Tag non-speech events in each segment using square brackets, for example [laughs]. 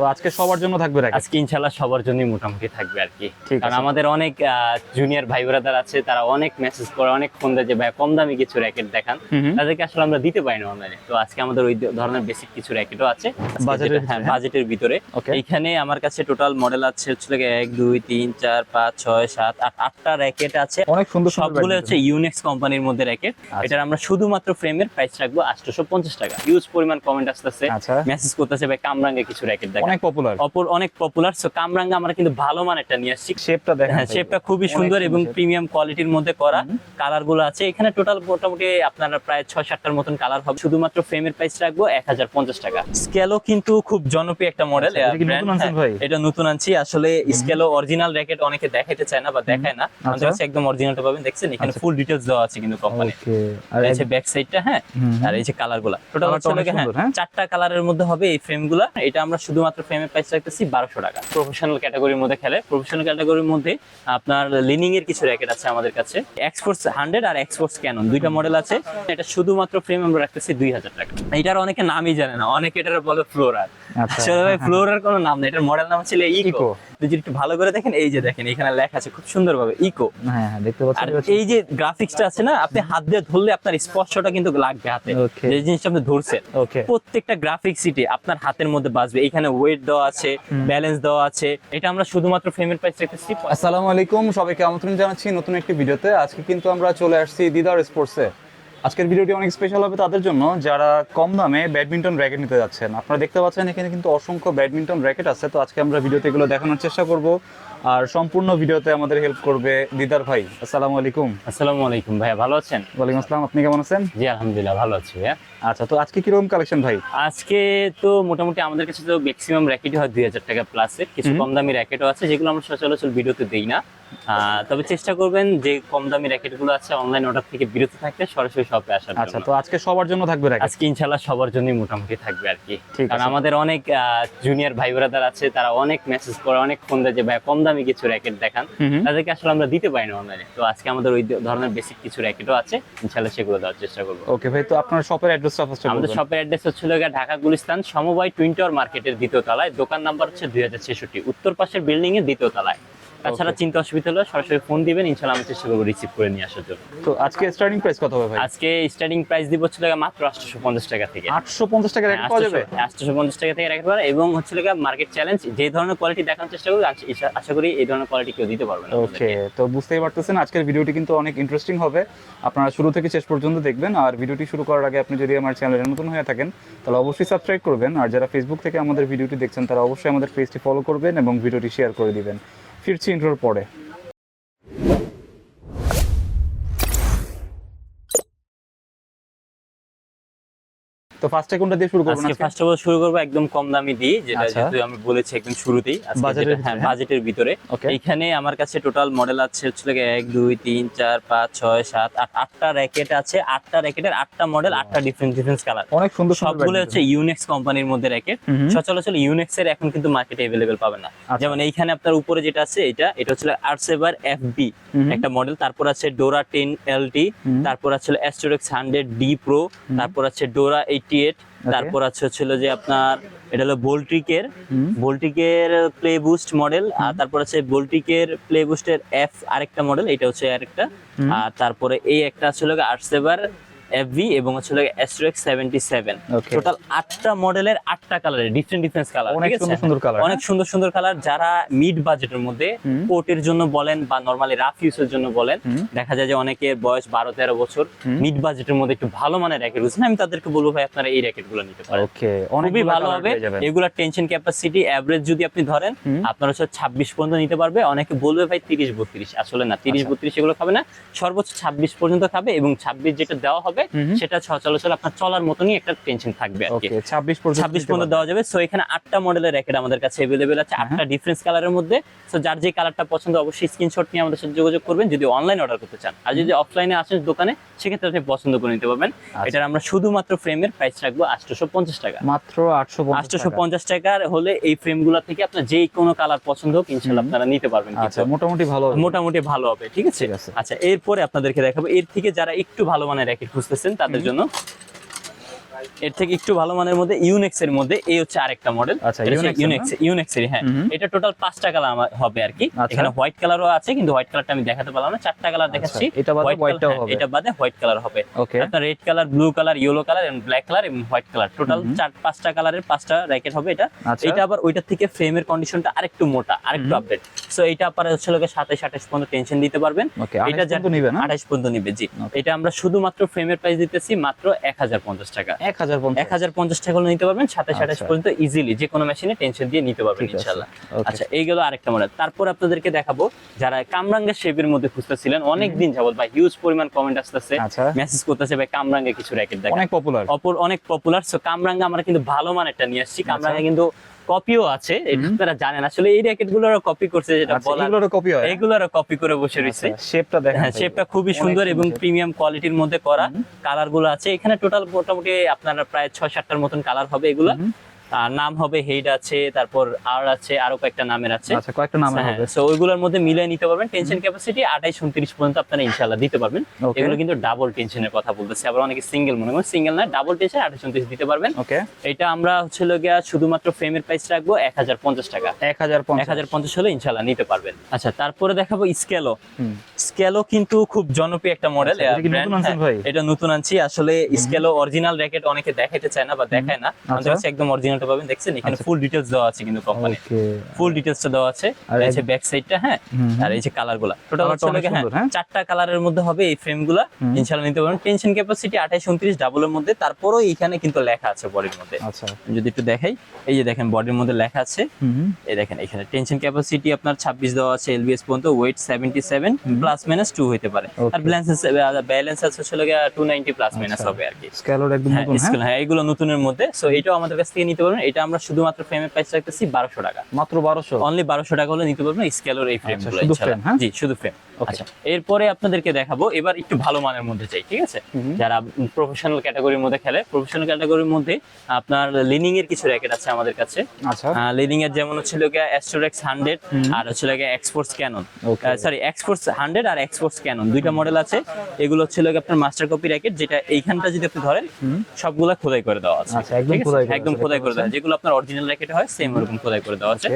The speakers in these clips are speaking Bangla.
তো আজকে সবার জন্য থাকবে আজকে ইনশাল্লাহ সবার জন্যই মোটামুটি থাকবে আর কি। কারণ আমাদের অনেক জুনিয়র ভাই ব্রাদার আছে তারা অনেক মেসেজ করে অনেক ফোন দেয় যে ভাই কম দামি কিছু র্যাকেট দেখান। তাদেরকে আসলে আমরা দিতে পারি না অনলাইনে তো আজকে আমাদের ওই ধরনের বেসিক কিছু র্যাকেটও আছে। বাজেটের হ্যাঁ? বাজেটের ভিতরে. এইখানে আমার কাছে টোটাল মডেল আছে হচ্ছে এক দুই তিন চার পাঁচ ছয় সাত আট আটটা র্যাকেট আছে। অনেক সুন্দর সবগুলো হচ্ছে ইউনেক্স কোম্পানির মধ্যে র্যাকেট। আচ্ছা। এটার আমরা শুধুমাত্র ফ্রেমের প্রাইস রাখব আটশোশো পঞ্চাশ টাকা। ইউজ পরিমাণ কমেন্ট আসতেছে। আচ্ছা। মেসেজ করতেছে ভাই কামরাঙ্গে কিছু র্যাকেট দেখা অনেক পপুলার অপর অনেক পপুলার সো কামরাঙ্গা আমরা কিন্তু ভালো মানেরটা নিয়ে আসছি। শেপটা দেখেন হ্যাঁ শেপটা খুবই সুন্দর এবং প্রিমিয়াম কোয়ালিটির মধ্যে করা কালারগুলো আছে। এখানে টোটাল মোটামুটি আপনার প্রায় ছয় সাতটার মতন কালার হবে। শুধুমাত্র ফ্রেমের প্রাইস রাখব এক হাজার পঞ্চাশ টাকা। স্কেলও কিন্তু খুব জনপ্রিয় একটা মডেল আচ্ছা, এটা নতুন আনছেন ভাই? এটা নতুন আনছি। আসলে স্কেলও অরিজিনাল র্যাকেট অনেকে দেখাইতে চায় না বা দেখায় না। আমাদের আচ্ছা। কাছে একদম অরিজিনালটা পাবেন দেখছেন? এখানে আচ্ছা। ফুল ডিটেলস দেওয়া আছে কিন্তু কোম্পানি ওকে আর এই যে ব্যাক সাইডটা হ্যাঁ? আর এই যে কালারগুলা টোটাল হচ্ছে হ্যাঁ হ্যাঁ? চারটা কালারের মধ্যে হবে এই ফ্রেমগুলা এটা আমরা শুধুমাত্র ফ্রেমের প্রাইস রাখতেছি বারোশো টাকা। প্রফেশনাল ক্যাটাগরির মধ্যে খেলে প্রফেশনাল ক্যাটাগরির মধ্যে আপনার লিনিং এর কিছু র্যাকেট আছে আমাদের কাছে। এক্সপোর্টস হান্ড্রেড আর এক্সপোর্টস ক্যানন দুইটা মডেল আছে। এটা শুধুমাত্র ফ্রেম আমরা রাখতেছি দুই হাজার টাকা। এটার অনেকে নামই জানে না, অনেকে এটার বলে ফ্লোরার। আসলে ভাই ফ্লোরার কোনো নাম নেই এটার মডেল নাম ছিল ইকো যদি একটু ভালো করে দেখেন এই যে দেখেন এখানে লেখা আছে খুব সুন্দর ভাবে ইকো হ্যাঁ হ্যাঁ দেখতে পাচ্ছেন এই যে গ্রাফিক্সটা আছে না আপনি হাত দিয়ে ধরলে আপনার স্পর্শটা কিন্তু লাগবে হাতে। যে জিনিসটা আপনি ধরছেন প্রত্যেকটা গ্রাফিক্স সিটি আপনার হাতের মধ্যে বাজবে। এখানে ওয়েট দেওয়া আছে ব্যালেন্স দেওয়া আছে এটা আমরা শুধুমাত্র ফ্রেমের প্রাইস রেখেছি। আসসালামু আলাইকুম সবাইকে আমন্ত্রণ জানাচ্ছি নতুন একটি ভিডিওতে। আজকে কিন্তু আমরা চলে আসছি দিদার স্পোর্টসে আজকের ভিডিওটি অনেক স্পেশাল হবে তাদের জন্য যারা কম দামে ব্যাডমিন্টন র্যাকেট নিতে যাচ্ছেন। আপনারা দেখতে পাচ্ছেন এখানে কিন্তু অসংখ্য ব্যাডমিন্টন র্যাকেট আছে। তো আজকে আমরা ভিডিওতে এগুলো দেখানোর চেষ্টা করব। আর সম্পূর্ণ ভিডিওতে আমাদের হেল্প করবে দিদার ভাই। আসসালামু আলাইকুম। আসসালামু আলাইকুম ভাইয়া ভালো আছেন? ওয়ালাইকুম আসসালাম। আপনি কেমন আছেন? জি আলহামদুলিল্লাহ ভালো আছি ভাইয়া। আচ্ছা তো আজকে কীরকম কালেকশন ভাই? আজকে তো মোটামুটি আমাদের কাছে তো ম্যাক্সিমাম র্যাকেটই হয় দুই হাজার টাকা প্লাসের কিছু কম দামি র্যাকেটও আছে যেগুলো আমরা সচরাচর ভিডিওতে দেই না। তবে চেষ্টা করবেন যে কম দামি র্যাকেটগুলো আছে অনলাইন অর্ডার থেকে বিরত থাকতে সরাসরি শপে আসার আচ্ছা তো আজকে সবার জন্য থাকবে র্যাকেট? আজকে ইনশাল্লাহ সবার জন্যই মোটামুটি থাকবে আর কি। কারণ আমাদের অনেক জুনিয়র ভাই ব্রাদার আছে তারা অনেক মেসেজ করে অনেক ফোন দেয় যে ভাই কম দামি কিছু র্যাকেট দেখান। তাদেরকে আসলে আমরা দিতে পারি না অনলাইনে তো আজকে আমাদের ওই ধরনের বেসিক কিছু র্যাকেটও আছে ইনশাল্লাহ সেগুলো দেওয়ার চেষ্টা করব। ওকে ভাই তো আপনার শপের অ্যাড্রেসটা ফার্স্ট আমাদের শপের অ্যাড্রেস হচ্ছিল ঢাকা গুলিস্তান সমবায় টুইন টাওয়ার মার্কেটের দ্বিতীয় তলায়। দোকান নাম্বার হচ্ছে দুই হাজার ছেষট্টি উত্তর পাশের বিল্ডিং এর দ্বিতীয় তলায়। তাছাড়া চিন্তা অসুবিধা হলে সরাসরি ফোন দিবেন ইনশাল্লাহ আমি চেষ্টা করব রিসিভ করে নিয়ে আসার জন্য। তো আজকে স্টার্টিং প্রাইস কত হবে ভাই? আজকে স্টার্টিং প্রাইস দিব হচ্ছে গিয়ে মাত্র আটশো পঞ্চাশ টাকা থেকে। আটশো পঞ্চাশ টাকা র্যাকেট পাওয়া যাবে? আটশো পঞ্চাশ টাকা থেকে রাখতে পারে এবং হচ্ছে লাগা মার্কেট চ্যালেঞ্জ যে ধরনের কোয়ালিটি দেখানোর চেষ্টা করবে আশা করি এই ধরনের কোয়ালিটি কেউ দিতে পারবে না ওকে তো বুঝতেই পারতেছেন আজকের ভিডিওটি কিন্তু অনেক ইন্টারেস্টিং হবে। আপনারা শুরু থেকে শেষ পর্যন্ত দেখবেন আর ভিডিওটি শুরু করার আগে আপনি যদি আমার চ্যানেলে নতুন হয়ে থাকেন তাহলে অবশ্যই সাবস্ক্রাইব করবেন আর যারা ফেসবুক থেকে আমাদের ভিডিওটি দেখছেন তারা অবশ্যই আমাদের পেজটি ফলো করবেন এবং ভিডিওটি শেয়ার করে দিবেন। ফিরছি ইন্ট্রোর পরে। তো কোনটা দিয়ে শুরু করব আজকে অফ শুরু করব একদম কম দামি দিয়ে যেটা আচ্ছা। যেহেতু আমি বলেছি একদম শুরুতেই বাজেটের হ্যাঁ বাজেটের ভিতরে। এখানে আমার কাছে টোটাল মডেল আছে হচ্ছে আটটা র্যাকেট আছে আটটা র্যাকেটের আটটা মডেল আটটা ডিফারেন্ট ডিফারেন্ট কালার অনেক সুন্দর সবগুলো হচ্ছে কোম্পানির মধ্যে র্যাকেট সচরাচর ইউনেক্স এর এখন কিন্তু মার্কেটে অ্যাভেলেবেল পাবেন না। আচ্ছা। যেমন এইখানে আপনার উপরে যেটা আছে এটা এটা হচ্ছে আরসেভার এফ বি একটা মডেল তারপর আছে ডোরা টেন এল তারপর আছে অ্যাস্টোরেক্স ডি প্রো তারপর আছে ডোরা এইটি এইট তারপর আছে হচ্ছিল যে আপনার এটা হলো বোল্ট্রিকের হুম। বোল্টিকের প্লে বুস্ট মডেল আর তারপর আছে বোল্টিকের প্লে বুস্টের এফ আরেকটা মডেল এটা হচ্ছে আরেকটা। আর তারপরে এই একটা ছিল আর্টসেভার এফভি এবং হচ্ছে অ্যাস্ট্রোএক্স সেভেন্টি সেভেন. টোটাল আটটা মডেলের আটটা কালারের ডিফারেন্ট ডিফারেন্ট কালার অনেক সুন্দর সুন্দর কালার অনেক সুন্দর সুন্দর কালার যারা মিড বাজেটের মধ্যে। কোটের জন্য বলেন বা নরমালি রাফ ইউজের জন্য বলেন দেখা যায় যে অনেকের বয়স বারো তেরো বছর মিড বাজেটের মধ্যে একটু ভালো মানের র্যাকেট বুঝছেন আমি তাদেরকে বলব ভাই আপনারা এই র্যাকেটগুলো নিতে পারেন। ওকে খুবই ভালো হবে। এগুলা টেনশন ক্যাপাসিটি এভারেজ যদি আপনি ধরেন। আপনার হচ্ছে ছাব্বিশ পর্যন্ত নিতে পারবে। অনেকে বলবে ভাই তিরিশ বত্রিশ। আসলে না তিরিশ আচ্ছা। বত্রিশ এগুলো খাবে না। সর্বোচ্চ ছাব্বিশ পর্যন্ত খাবে এবং ছাব্বিশ যেটা দেওয়া হবে। সেটা সচরাচর আপনার চলার মতনই একটা টেনশন থাকবে আর কি। ওকে 26 পর্যন্ত ছাব্বিশ পর্যন্ত দেওয়া যাবে। সো এখানে আটটা মডেলের র্যাকেট আমাদের কাছে অ্যাভেলেবেল আছে। আটটা ডিফারেন্স কালারের মধ্যে। সো যার যে কালারটা পছন্দ অবশ্যই স্ক্রিনশট নিয়ে আমাদের সাথে যোগাযোগ করবেন। যদি অনলাইন অর্ডার করতে চান। আর যদি অফলাইনে আসেন দোকানে সেক্ষেত্রে আপনি পছন্দ করে নিতে পারবেন। আচ্ছা। এটার আমরা শুধুমাত্র ফ্রেমের প্রাইস রাখব আটশোশো পঞ্চাশ টাকা। মাত্র 850 আটশোশো পঞ্চাশ টাকার হলে এই ফ্রেমগুলা থেকে আপনার যে কোনো কালার পছন্দ হোক ইনশাল্লাহ আপনারা নিতে পারবেন আচ্ছা মোটামুটি ভালো হবে। মোটামুটি ভালো হবে ঠিক আছে? ঠিক আছে। আচ্ছা এরপরে আপনাদেরকে দেখাবো। এর থেকে যারা একটু ভালো মানের র্যাকেট খুঁজতেছেন তাদের হুম। জন্য এর থেকে একটু ভালো মানের মধ্যে ইউনেক্স এর মধ্যে এই হচ্ছে আরেকটা মডেল আচ্ছা, ইউনেক্স ইউনেক্স এর হ্যাঁ। এটা টোটাল পাঁচটা কালার হবে আর কি। আচ্ছা। এখানে হোয়াইট কালারও আছে কিন্তু হোয়াইট কালারটা আমি দেখাতে পারলাম না। চারটা কালার দেখাচ্ছি। এটা বাদে White white টাও colour- হ্যাঁ, হবে। এটা বাদে হোয়াইট কালার হবে। ওকে আপনার red colour blue colour yellow colour এবং ব্ল্যাক কালার এবং হোয়াইট কালার টোটাল চার পাঁচটা কালারের পাঁচটা র্যাকেট হবে এটা। আচ্ছা। এটা আবার ওইটার থেকে ফ্রেমের কন্ডিশনটা আরেকটু মোটা আরেকটু আপডেট সো এটা আপনারা হচ্ছে লোকে সাতাশ আঠাশ পর্যন্ত টেনশন দিতে পারবেন। এটা যা- নিবে না? আঠাশ পর্যন্ত নিবে জি। এটা আমরা শুধুমাত্র ফ্রেমের প্রাইস দিতেছি মাত্র এক হাজার পঞ্চাশ টাকা। এক হাজার এক হাজার পঞ্চাশ টাকা নিতে পারবেন সাতাশ আঠাশ আচ্ছা। পর্যন্ত ইজিলি যে কোনো মেশিনে টেনশন দিয়ে নিতে পারবেন ইনশাল্লাহ আচ্ছা এই এইগুলো আরেকটা মডেল তারপর আপনাদেরকে দেখাবো যারা কামরাঙ্গা শেপের মধ্যে খুঁজতেছিলেন অনেক দিন যাবত বা হিউজ পরিমাণ কমেন্ট আসতেছে আচ্ছা। মেসেজ করতেছে ভাই কামরাঙ্গা কিছু র্যাকেট দেখা অনেক পপুলার অপর অনেক পপুলার সো কামরাঙ্গা আমরা কিন্তু ভালো মানেরটা নিয়ে আসছি। কামরাঙ্গা কিন্তু কপিও আছে তারা আপনারা জানেন। আসলে এই র্যাকেটগুলোর কপি করছে যেটা বলা বলার এগুলোর কপি হয়? এগুলোর কপি করে বসে রয়েছে। শেপটা দেখেন হ্যাঁ শেপটা খুবই সুন্দর এবং প্রিমিয়াম কোয়ালিটির মধ্যে করা কালারগুলো আছে। এখানে টোটাল মোটামুটি আপনার প্রায় ছয় সাতটার মতন কালার হবে এগুলো। নাম হবে হেড আছে তারপর আর আছে আরও কয়েকটা নামের আছে। আচ্ছা কয়েকটা নাম হ্যাঁ হবে। সো ওইগুলোর মধ্যে মিলিয়ে নিতে পারবেন। টেনশন ক্যাপাসিটি আঠাইশ উনত্রিশ পর্যন্ত আপনারা ইনশাল্লাহ দিতে পারবেন। এগুলো কিন্তু ডাবল টেনশনের কথা বলতেছে। আবার অনেকে সিঙ্গেল মনে করেন। সিঙ্গেল না ডাবল টেনশন আঠাইশ উনত্রিশ দিতে পারবেন। ওকে এটা আমরা হচ্ছে গিয়া শুধুমাত্র ফ্রেমের প্রাইস রাখব এক হাজার পঞ্চাশ টাকা। এক হাজার এক পঞ্চাশ হাজার পঞ্চাশ হলে ইনশাল্লাহ নিতে পারবেন। আচ্ছা তারপরে দেখাবো স্কেলো। স্কেলো কিন্তু খুব জনপ্রিয় একটা মডেল আচ্ছা, এটা নতুন এটা নতুন আনছি। আসলে স্কেলো অরিজিনাল র্যাকেট অনেকে দেখাইতে চায় না বা দেখায় না। আমাদের আচ্ছা। কাছে একদম অরিজিনালটা পাবেন দেখছেন? এখানে ফুল ডিটেলস দেওয়া আছে কিন্তু কোম্পানি ফুল ডিটেলসটা দেওয়া আছে। আর এই যে ব্যাক সাইডটা হ্যাঁ? আর এই যে কালারগুলা টোটাল হচ্ছে অনেক হ্যাঁ? হ্যাঁ? চারটা কালারের মধ্যে হবে এই ফ্রেমগুলা। ইনশাআল্লাহ নিতে পারবেন। টেনশন ক্যাপাসিটি আঠাইশ উনত্রিশ ডাবলের মধ্যে। তারপরও এখানে কিন্তু লেখা আছে বডির মধ্যে। আচ্ছা। যদি একটু দেখাই এই যে দেখেন বডির মধ্যে লেখা আছে। এই দেখেন এখানে টেনশন ক্যাপাসিটি আপনার 26 দেওয়া আছে এলবিএস পর্যন্ত ওয়েট 77 প্লাস মাইনাস 2 হতে পারে। আর ব্যালেন্স ব্যালেন্স আছে ছিল 290 প্লাস মাইনাস হবে আর কি। স্ক্যালোর একদম হ্যাঁ নতুন হ্যাঁ? হ্যাঁ এগুলো নতুনের মধ্যে। সো এটাও আমাদের কাছ থেকে নিতে পারবেন এটা আমরা শুধুমাত্র ফ্রেমের প্রাইস রাখতেছি বারোশো টাকা মাত্র বারোশো অনলি বারোশো টাকা হলে নিতে পারবেন স্কেলের এই ফ্রেম আচ্ছা, হ্যাঁ? জি শুধু ফ্রেম. আচ্ছা এরপরে আপনাদেরকে দেখাবো এবার একটু ভালো মানের মধ্যে চাই ঠিক আছে? যারা প্রফেশনাল ক্যাটাগরির মধ্যে খেলে প্রফেশনাল ক্যাটাগরির মধ্যে আপনার লিনিং এর কিছু র্যাকেট আছে আমাদের কাছে। আচ্ছা। লিডিং এর যেমন হচ্ছে গিয়ে অ্যাস্ট্রোরেক্স হান্ড্রেড আর হচ্ছে গিয়ে Axforce Cannon sorry Axforce hundred আর এক্সপোর্টস ক্যানন দুইটা মডেল আছে। এগুলো হচ্ছে গিয়ে আপনার মাস্টার কপি র্যাকেট যেটা এইখানটা যদি আপনি ধরেন সবগুলা খোদাই করে দেওয়া আছে আচ্ছা, একদম খোদাই করা একদম খোদাই করে দেওয়া যেগুলো আপনার অরিজিনাল র্যাকেট হয় সেম ওরকম খোদাই করে দেওয়া আছে।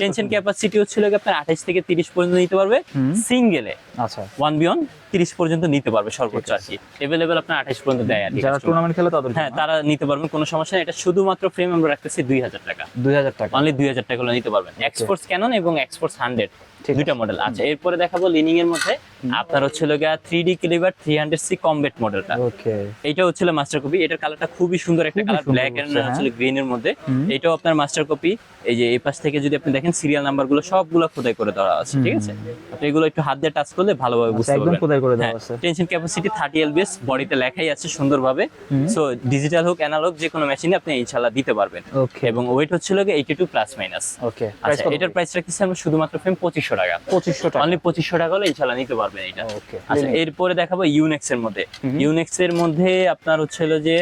টেনশন ক্যাপাসিটি হচ্ছে গিয়ে আপনার আঠাইশ থেকে তিরিশ পর্যন্ত নিতে পারবে। সিঙ্গেলে আচ্ছা। ওয়ান বিয়ন তিরিশ পর্যন্ত নিতে পারবে সর্বোচ্চ আর কি। এভেলেবেল আপনার আঠাশ পর্যন্ত দেয় আর যারা টুর্নামেন্ট খেলে তাদের হ্যাঁ তারা নিতে পারবেন কোনো সমস্যা নেই। এটা শুধুমাত্র ফ্রেম আমরা রাখতেছি দুই হাজার টাকা। দুই হাজার টাকা। অনলি দুই হাজার টাকা নিতে পারবেন। এক্সপোর্টস ক্যানন এবং এক্সপোর্টস হান্ড্রেড দুইটা মডেল আচ্ছা এরপরে দেখাবো লিনিং এর মধ্যে। আপনার হচ্ছে লগা three D Calibar three hundred C combat মডেলটা ওকে। এইটা হচ্ছিল মাস্টার কপি এটার কালারটা খুবই সুন্দর একটা কালার ব্ল্যাক এন্ড বলছে, হ্যাঁ। হচ্ছে গ্রিন এর মধ্যে। এটাও আপনার মাস্টার কপি এই যে এই পাশ থেকে যদি আপনি দেখেন সিরিয়াল নাম্বারগুলো সবগুলো খোদাই করে দেওয়া আছে ঠিক আছে? আপনি এগুলো একটু হাত দিয়ে টাচ করলে ভালোভাবে বুঝতে আচ্ছা, একদম পারবেন। খোদাই করে দেওয়া আছে। টেনশন ক্যাপাসিটি থার্টি এলবিএস বডিতে লেখাই আছে সুন্দরভাবে। সো ডিজিটাল হোক অ্যানালগ যে কোনো মেশিনে আপনি ইনশাল্লাহ দিতে পারবেন। ওকে। এবং ওয়েট হচ্ছিল eighty two plus minus okay. আচ্ছা এটার প্রাইস রাখতেছি আমরা শুধুমাত্র ফ্রেম পঁচিশশো টাকা। পঁচিশশো টাকা। অনলি পঁচিশশো টাকা হলে ইনশাল্লাহ নিতে পারবেন এটা। ওকে আচ্ছা এরপরে দেখাবো ইউনেক্স এর মধ্যে। ইউনেক্স এর মধ্যে আপনার হচ্ছিল যে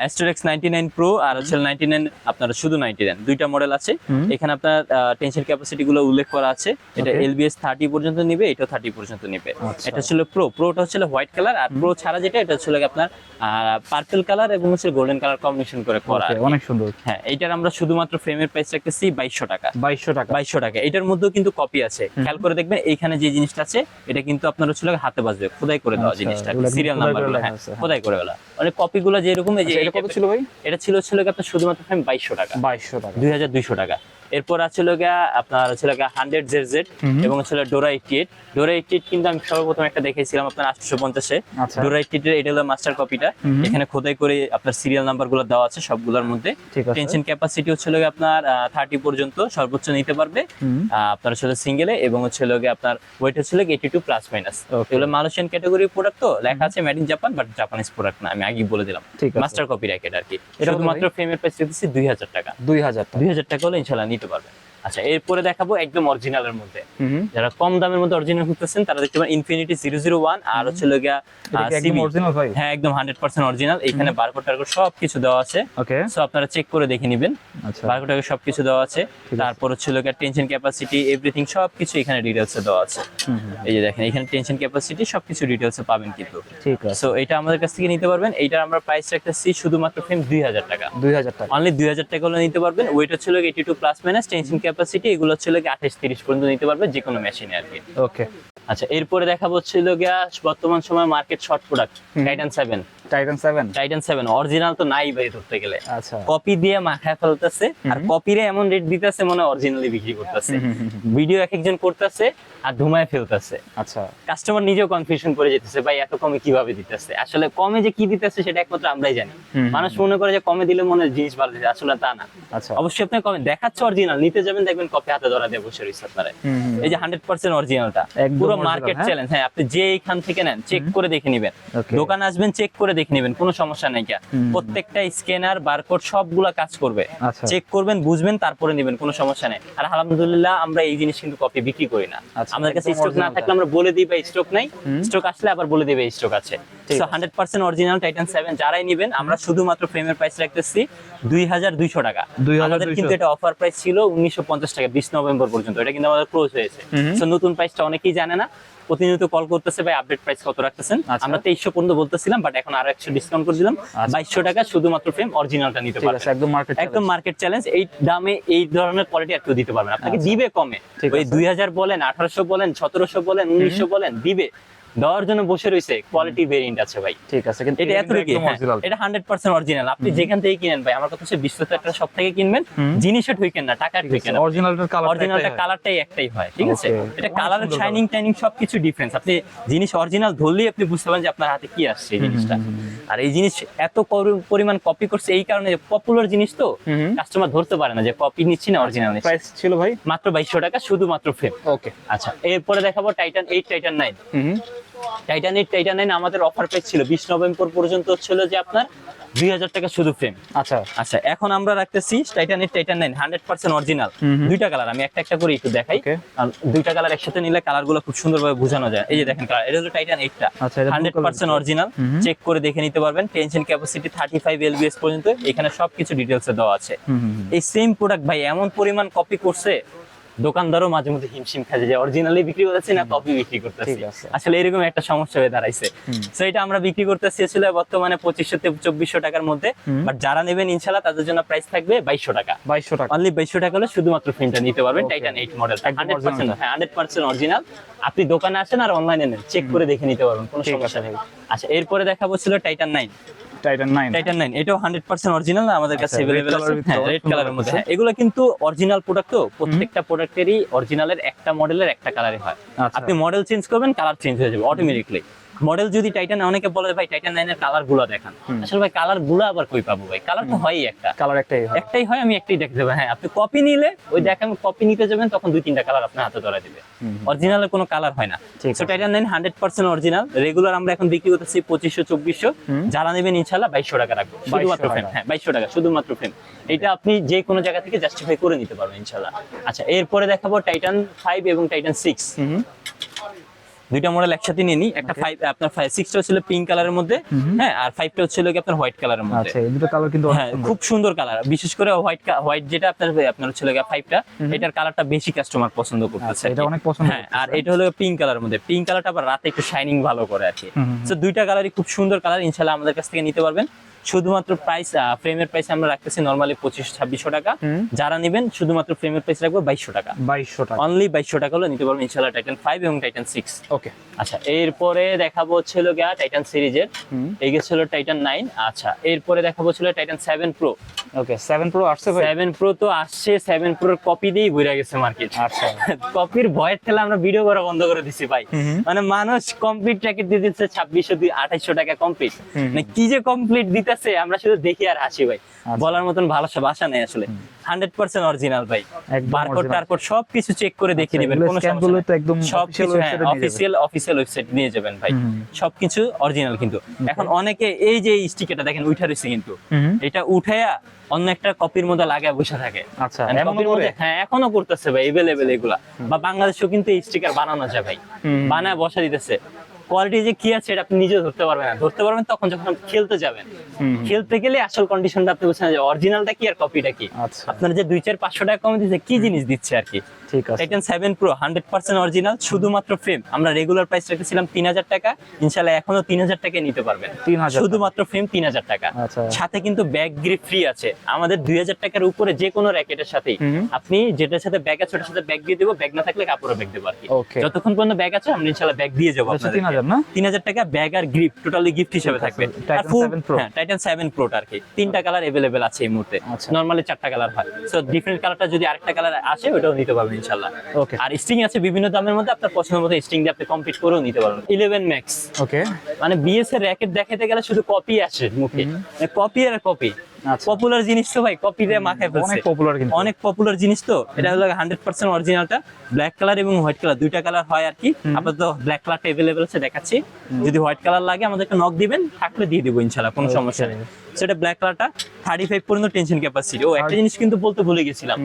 অ্যাস্ট্রোরেক্স নাইনটি নাইন প্রো আর হচ্ছে নাইনটি নাইন আপনার শুধু নাইনটি নাইন দুইটা মডেল আছে। এখানে আপনার টেনশন ক্যাপাসিটি গুলো উল্লেখ করা আছে। এটা এলবিএস থার্টি পর্যন্ত নিবে এটা থার্টি পর্যন্ত নিবে। আচ্ছা। এটা ছিল প্রো প্রোটা হচ্ছে হোয়াইট কালার আর প্রো ছাড়া যেটা এটা হচ্ছে আপনার পার্পল কালার এবং হচ্ছে গোল্ডেন কালার কম্বিনেশন করে করা অনেক সুন্দর। হ্যাঁ এইটার আমরা শুধুমাত্র ফ্রেমের প্রাইস রাখতেছি বাইশশো টাকা। বাইশশো টাকা। বাইশশো টাকা। এটার মধ্যেও কিন্তু কপি আছে। খেয়াল করে দেখবেন এইখানে যে জিনিসটা আছে এটা কিন্তু আপনার হচ্ছে হাতে বাজবে। খোদাই করে দেওয়া আচ্ছা, জিনিসটা। সিরিয়াল খোদাই নাম্বার করে গুলো লেখা হ্যাঁ হ্যাঁ। খোদাই করে গেলা। মানে কপি গুলো যেরকম এই যে আচ্ছা, এটা কত ছিল ভাই? এটা ছিল লাগে আপনার শুধুমাত্র ফ্রেম বাইশশো টাকা। বাইশশো টাকা। দুই হাজার দুইশো টাকা। এরপর আছে গিয়া আপনার হচ্ছে গিয়া হান্ড্রেড জেড জেড এবং হচ্ছে ডোরা এইটি এইট ডোরা এইটি এইট কিন্তু আমি সর্বপ্রথম একটা দেখেছিলাম আপনার আটশো পঞ্চাশে। ডোরা এইটি এইটের এটা হলো মাস্টার কপিটা এখানে খোদাই করে আপনার সিরিয়াল নাম্বারগুলো দেওয়া আছে সবগুলোর মধ্যে। টেনশন ক্যাপাসিটি হচ্ছে গিয়ে আপনার থার্টি পর্যন্ত সর্বোচ্চ নিতে পারবে। আপনার হচ্ছে সিঙ্গেলে এবং হচ্ছে গিয়ে আপনার ওয়েট হচ্ছে এইটি টু প্লাস মাইনাস এগুলো মালয়েশিয়ান ক্যাটাগরির প্রোডাক্ট তো লেখা আছে made in Japan but Japanese product না আমি আগেই বলে দিলাম। মাস্টার কপি র্যাকেট আর কি। শুধুমাত্র ফ্রেমের প্রাইস দিচ্ছি দুই হাজার টাকা। দুই হাজার টাকা। দুই হাজার টাকা হলে ইনশাল্লাহ নিতে পারবেন। আচ্ছা এরপরে দেখাবো একদম অরিজিনালের মধ্যে। যারা কম দামের মধ্যে অরিজিনাল খুঁজতেছেন তারা দেখতে পারেন ইনফিনিটি জিরো জিরো ওয়ান আর হচ্ছে লগিয়া হ্যাঁ একদম হান্ড্রেড পার্সেন্ট অরিজিনাল এখানে বারকোড টারকোড সব কিছু দেওয়া আছে। ওকে। সো আপনারা চেক করে দেখে নেবেন। আচ্ছা। বারকোড টারকোড সব কিছু দেওয়া আছে। তারপর হচ্ছে লগিয়া টেনশন ক্যাপাসিটি এভরিথিং সব কিছু এখানে ডিটেলসে দেওয়া আছে। এই যে দেখেন এখানে টেনশন ক্যাপাসিটি সব কিছু ডিটেলসে পাবেন কিন্তু। ঠিক আছে। সো এটা আমাদের কাছ থেকে নিতে পারবেন। এইটার আমরা প্রাইস রাখতেছি শুধুমাত্র ফ্রেম দুই হাজার টাকা। দুই হাজার টাকা। অনলি দুই হাজার টাকা হলে নিতে পারবেন। ওয়েট হচ্ছে eighty two plus minus tension capacity এগুলো হচ্ছে আঠাশ তিরিশ পর্যন্ত নিতে পারবেন যে কোনো মেশিনে আর কি। ওকে আচ্ছা এরপরে দেখা হচ্ছিল গিয়া বর্তমান সময় market short product Titan seven Titan seven Titan seven original তো নাই ভাই ধরতে গেলে। আচ্ছা। কপি দিয়ে মাখায় ফেলতেছে আর কপিরে এমন রেট দিতেছে মনে অরিজিনালি বিক্রি করতেছে। ভিডিও এক একজন করতেছে আর ধুমায় ফেলতেছে। আচ্ছা। কাস্টমার নিজেও কনফিউশন করে যেতেছে ভাই এত কমে কীভাবে দিতেছে? আসলে কমে যে কি দিতেছে সেটা একমাত্র আমরাই জানি। মানুষ মনে করে যে কমে দিলে মনে জিনিস ভালো দিতে আসলে তা না। আচ্ছা। অবশ্যই আপনি কমে দেখাচ্ছে অরিজিনাল নিতে যাবেন দেখবেন কপি হাতে ধরা দিয়ে বসে রয়েছে আপনারা। এই যে হান্ড্রেড পার্সেন্ট অরিজিনালটা পুরো মার্কেট? চ্যালেঞ্জ হ্যাঁ? আপনি যে এইখান থেকে নেন চেক করে দেখে নেবেন. দোকানে আসবেন চেক করে দেখে নেবেন কোনো সমস্যা নাই প্রত্যেকটা স্ক্যানার বারকোড সবগুলা কাজ করবে। আচ্ছা। চেক করবেন বুঝবেন তারপরে নেবেন কোনো সমস্যা নেই। আর আলহামদুলিল্লাহ আমরা এই জিনিস কিন্তু কপি বিক্রি করি না। আচ্ছা, আমাদের কাছে স্টক না থাকলে আমরা বলে দিই ভাই স্টক নাই। স্টক আসলে আবার বলে দিবে স্টক আছে। So hundred percent original Titan seven যারাই নেবেন আমরা শুধুমাত্র ফ্রেমের প্রাইস রাখতেছি দুই হাজার দুইশো টাকা। 2200 আমাদের কিন্তু এটা অফার প্রাইস ছিল উনিশশো পঞ্চাশ টাকা বিশ নভেম্বর পর্যন্ত। এটা কিন্তু আমাদের ক্লোজ হয়েছে। নতুন প্রাইসটা অনেকেই জানে না। প্রতিনিয়ত কল করতেছে ভাই আপডেট প্রাইস কত রাখতেছেন? আচ্ছা। আমরা তেইশশো পর্যন্ত বলতেছিলাম বাট এখন আরও একশো ডিসকাউন্ট করে দিলাম। আচ্ছা। বাইশশো টাকা শুধুমাত্র ফ্রেম অরিজিনালটা নিতে পারবেন। একদম মার্কেট একদম মার্কেট চ্যালেঞ্জ এই দামে এই ধরনের কোয়ালিটি একটু দিতে পারবেন আপনাকে আচ্ছা। দিবে কমে। ওই দুই হাজার বলেন আঠারোশো বলেন সতেরোশো বলেন উনিশশো বলেন দিবে। দেওয়ার জন্য বসে রয়েছে কোয়ালিটি ভেরিয়েন্ট আছে ভাই। ঠিক আছে কিন্তু এটা এত এটা হান্ড্রেড পার্সেন্ট অরিজিনাল আপনি যেখান থেকে কিনেন ভাই আমার কথা হচ্ছে বিশ্বতে একটা সব থেকে কিনবেন জিনিসও ঠুইকেন না টাকা ঠুইকেন অরিজিনালটার কালার অরিজিনালটা কালারটাই একটাই হয় ঠিক আছে? এটা কালার শাইনিং টাইনিং সবকিছু ডিফারেন্স আপনি জিনিস অরিজিনাল ধরলেই আপনি বুঝতে পারেন যে আপনার হাতে কি আসছে এই জিনিসটা। আর এই জিনিস এত পরিমাণ কপি করছে এই কারণে পপুলার জিনিস তো কাস্টমার ধরতে পারে না যে কপি নিচ্ছি না অরিজিনাল প্রাইস ছিল ভাই? মাত্র বাইশশো টাকা শুধুমাত্র ফ্রেম ওকে আচ্ছা এরপরে দেখাবো টাইটান 8 টাইটান 9 টাইটানিক টাইটানাইন আমাদের অফার প্রাইস ছিল বিশ নভেম্বর পর্যন্ত ছিল যে আপনার দুই হাজার টাকা শুধু ফ্রেম আচ্ছা। আচ্ছা এখন আমরা রাখতেছি Titanic Titan nine hundred percent original দুইটা কালার আমি একটা একটা করে একটু দেখাই। দুইটা কালার একসাথে নিলে কালারগুলো খুব সুন্দরভাবে বোঝানো যায়। এই যে দেখেন কালার এটা হলো টাইটান এইটটা হান্ড্রেড পার্সেন্ট অরিজিনাল চেক করে দেখে নিতে পারবেন। Tension capacity thirty five LBS পর্যন্ত। এখানে সবকিছু ডিটেলসে দেওয়া আছে। এই সেম প্রোডাক্ট ভাই এমন পরিমাণ কপি করছে দোকানদারও মাঝে মধ্যে হিমশিম খাচ্ছে যে অরিজিনালি বিক্রি করতেছি না কপি বিক্রি করতেছি। আসলে এরকম একটা সমস্যা হয়ে দাঁড়াইছে। তো এটা আমরা বিক্রি করতেছি ছিল বর্তমানে পঁচিশশো থেকে চব্বিশশো টাকার মধ্যে। বাট যারা নেবেন ইনশাল্লাহ তাদের জন্য প্রাইস থাকবে বাইশশো টাকা। বাইশশো টাকা। অনলি বাইশশো টাকা হলে শুধুমাত্র ফ্রেমটা নিতে পারবেন. Titan eight model hundred percent হ্যাঁ হান্ড্রেড পার্সেন্ট অরিজিনাল আপনি দোকানে আসেন আর অনলাইনে নেন। চেক করে দেখে নিতে পারবেন কোনো সমস্যা নেই। আচ্ছা এরপরে দেখাবো ছিল টাইটান নাইন টাইটান 9 টাইটান 9 এটাও হান্ড্রেড পার্সেন্ট অরিজিনাল আমাদের কাছে अवेलेबल red আছে। এর হ্যাঁ রেড কালারের মধ্যে। হ্যাঁ এগুলো কিন্তু অরিজিনাল প্রোডাক্ট তো। প্রত্যেকটা প্রোডাক্টেরই অরিজিনালের একটা মডেলের একটা কালারই হয়। আচ্ছা। আপনি মডেল চেঞ্জ করবেন কালার চেঞ্জ হয়ে যাবে অটোমেটিকলি মডেল যদি টাইটান অনেকে বলে ভাই টাইটান নাইনের কালারগুলো দেখান। আসলে ভাই কালারগুলো আবার কই পাবো ভাই? কালার তো হয়ই একটা। কালার একটাই হয়। একটাই হয় আমি একটাই দেখতে দেবো হ্যাঁ আপনি কপি নিলে ওই দেখেন কপি নিতে যাবেন তখন দুই তিনটা কালার আপনার হাতে ধরা দিবে। অরিজিনালের কোনো কালার হয় না। So Titan nine hundred percent original regular আমরা এখন বিক্রি করতেছি পঁচিশশো চব্বিশশো। যারা নেবেন ইনশাল্লাহ বাইশশো টাকা রাখব। শুধুমাত্র। ফ্রেম হ্যাঁ বাইশশো টাকা শুধুমাত্র ফ্রেম এটা আপনি যে কোনো জায়গা থেকে জাস্টিফাই করে নিতে পারবেন ইনশাল্লাহ। আচ্ছা এরপরে দেখাবো টাইটান ফাইভ এবং টাইটান সিক্স দুইটা মডেল একসাথে নিয়ে নিই। একটা ফাইভ আপনার ফাইভ সিক্সটা ছিল পিঙ্ক কালারের মধ্যে হ্যাঁ আর ফাইভটা হচ্ছিল কি আপনার হোয়াইট কালারের মধ্যে। আচ্ছা এই দুটো কালার কিন্তু হ্যাঁ খুব সুন্দর কালার বিশেষ করে হোয়াইট হোয়াইট যেটা আপনার আপনার হচ্ছে ফাইভটা এটার কালারটা বেশি কাস্টমার পছন্দ করতেছে আচ্ছা, এটা অনেক পছন্দ হ্যাঁ আর এটা হলো পিঙ্ক কালারের মধ্যে। পিঙ্ক কালারটা আবার রাতে একটু শাইনিং ভালো করে আর কি। তো দুইটা কালারই খুব সুন্দর কালার ইনশাল্লাহ আমাদের কাছ থেকে নিতে পারবেন। শুধুমাত্র প্রাইস ফ্রেমের প্রাইস আমরা রাখতেছি নর্মালি পঁচিশ ছাব্বিশশো টাকা। যারা নেবেন শুধুমাত্র ফ্রেমের প্রাইস রাখব বাইশশো টাকা। বাইশশো টাকা। অনলি বাইশশো টাকা হলে নিতে পারবেন ইনশাল্লাহ টাইটান ফাইভ এবং টাইটান সিক্স ওকে আচ্ছা এরপরে দেখাবো ছিল গিয়া টাইটান সিরিজের। এই ছিল টাইটান নাইন আচ্ছা এরপরে দেখাবো ছিল Titan seven pro okay seven pro আসছে সেভেন প্রো তো আসছে সেভেন প্রোর কপি দিয়েই ঘুরে গেছে মার্কেট আচ্ছা। [laughs] কপির ভয়ের ঠেলে আমরা ভিডিও করা বন্ধ করে দিছি ভাই। মানে মানুষ কমপ্লিট ট্র্যাকেট দিয়ে দিচ্ছে ছাব্বিশশো দুই আঠাইশশো টাকা কমপ্লিট মানে কি যে কমপ্লিট দিতেছে আমরা শুধু দেখি আর হাসি ভাই। আচ্ছা। বলার মতন ভালো ভাষা নেই আসলে। হান্ড্রেড পার্সেন্ট অরিজিনাল ভাই। বারকোড টারকোড সবকিছু চেক করে দেখে আচ্ছা, নেবেন কোনো সমস্যা তো একদম সবকিছু হ্যাঁ। অফিসিয়াল অফিসিয়াল ওয়েবসাইট নিয়ে যাবেন ভাই। সবকিছু অরিজিনাল কিন্তু। এখন অনেকে এই যে স্টিকারটা দেখেন উঠা রয়েছে কিন্তু। এটা উঠাইয়া অন্য একটা কপির মধ্যে লাগায় বসে থাকে। আচ্ছা? মধ্যে- হ্যাঁ এখনও করতেছে ভাই এভেলেবেল এগুলা। বা বাংলাদেশেও কিন্তু এই স্টিকার বানানো যায় ভাই। বানায় বসা দিতেছে। কোয়ালিটি যে কি আছে এটা আপনি নিজেও ধরতে পারবেন না। ধরতে পারবেন তখন যখন আপনি খেলতে যাবেন। খেলতে গেলে আসল কন্ডিশনটা আপনি বুঝছেন যে অরিজিনালটা কি আর কপিটা কি? আচ্ছা। আপনার যে দুই চার পাঁচশো টাকা কমে দিচ্ছে কি জিনিস দিচ্ছে আর কি? ঠিক আছে। Titan seven Pro hundred percent original শুধুমাত্র ফ্রেম আমরা রেগুলার প্রাইস রেখেছিলাম তিন হাজার টাকা ইনশাল্লাহ এখনও তিন হাজার টাকায় নিতে পারবেন। 3000 শুধুমাত্র ফ্রেম তিন হাজার টাকা। আচ্ছা। সাথে কিন্তু ব্যাগ গ্রিপ ফ্রি আছে। আমাদের দুই হাজার টাকার উপরে যে কোনো র্যাকেটের সাথেই। আপনি যেটার সাথে ব্যাগ আছে ওটার সাথে ব্যাগ দিয়ে দেবো ব্যাগ না থাকলে ব্যাগ দেবো আর কি যতক্ষণ পর্যন্ত ব্যাগ আছে আমরা ইনশাল্লাহ ব্যাগ দিয়ে যাব আচ্ছা, 3000 না? তিন হাজার টাকা ব্যাগ আর গ্রিপ টোটালি গিফট হিসেবে থাকবে। Full- 7 Pro? হ্যাঁ টাইটান সেভেন প্রোটা আর কি তিনটা কালার এভেলেবেল আছে এই মুহূর্তে। আচ্ছা। নর্মালি চারটা কালার হয়। সো ডিফারেন্ট কালারটা যদি আরেকটা কালার আসে ওটাও নিতে পারবেন ইনশাল্লাহ ওকে আর স্ট্রিং আছে বিভিন্ন দামের মধ্যে আপনার পছন্দ মতো স্ট্রিং দিয়ে আপনি কমপ্লিট করেও নিতে পারবেন। ইলেভেন ম্যাক্স ওকে মানে বিএস এর র্যাকেট দেখাতে গেলে শুধু কপি আসে মুখে। কপি আর কপি। পপুলার জিনিস তো ভাই কপি দিয়ে মাখায় ফেলছে। অনেক পপুলার কিন্তু। অনেক পপুলার জিনিস তো। এটা হলো হান্ড্রেড পার্সেন্ট অরিজিনালটা ব্ল্যাক কালার এবং হোয়াইট কালার দুইটা কালার হয় আর কি। আপাতত ব্ল্যাক কালারটা এভেলেবেল আছে দেখাচ্ছি। যদি হোয়াইট কালার লাগে আমাদেরকে নক দিবেন থাকলে দিয়ে দিব ইনশাল্লাহ কোনো সমস্যা নেই। সেটা ব্ল্যাক কালারটা থার্টি ফাইভ পর্যন্ত টেনশন ক্যাপাসিটি ও একটা জিনিস কিন্তু বলতে ভুলে গেছিলাম।